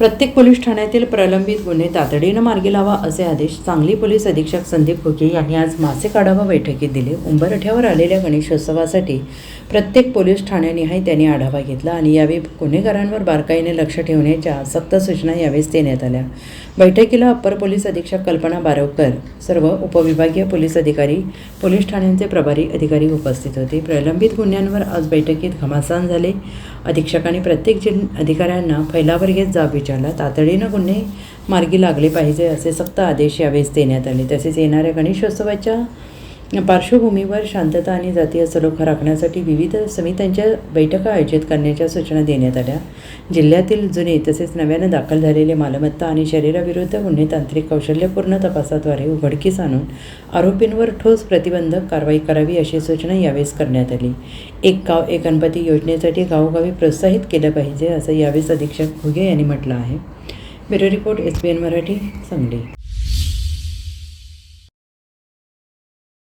प्रत्येक पोलीस ठाण्यातील प्रलंबित गुन्हे तातडीनं मार्गी लावा असे आदेश सांगली पोलीस अधीक्षक संदीप घुगे यांनी आज मासिक आढावा बैठकीत दिले. उंबरठ्यावर आलेल्या गणेशोत्सवासाठी प्रत्येक पोलीस ठाण्यानिहाय त्यांनी आढावा घेतला आणि यावेळी गुन्हेगारांवर बारकाईने लक्ष ठेवण्याच्या सक्त सूचना यावेळेस देण्यात आल्या. बैठकीला अप्पर पोलीस अधीक्षक कल्पना बारवकर सर्व उपविभागीय पोलीस अधिकारी पोलीस ठाण्यांचे प्रभारी अधिकारी उपस्थित होते. प्रलंबित गुन्ह्यांवर आज बैठकीत घमासान झाले. अधीक्षकांनी प्रत्येक जिल्हा अधिकाऱ्यांना फैलावर घेत जाब विचारला तातडीनं गुन्हे मार्गी लागले पाहिजे असे सक्त आदेश यावेळेस देण्यात आले. तसेच येणाऱ्या गणेशोत्सवाच्या पार्श्वभूमीवर शांतता आणि जातीय सलोखा राखण्यासाठी विविध समित्यांच्या बैठका आयोजित करण्याच्या सूचना देण्यात आल्या. जिल्ह्यातील जुने तसेच नव्यानं दाखल झालेले मालमत्ता आणि शरीराविरुद्ध गुन्हे तांत्रिक कौशल्यपूर्ण तपासाद्वारे उघडकीस आणून आरोपींवर ठोस प्रतिबंधक कारवाई करावी अशी सूचना यावेळेस करण्यात आली. एक गाव एक गणपती योजनेसाठी गावोगावी प्रोत्साहित केलं पाहिजे असं यावेळेस अधीक्षक घुगे यांनी म्हटलं आहे. Bureau report S P N Marathi Sangli.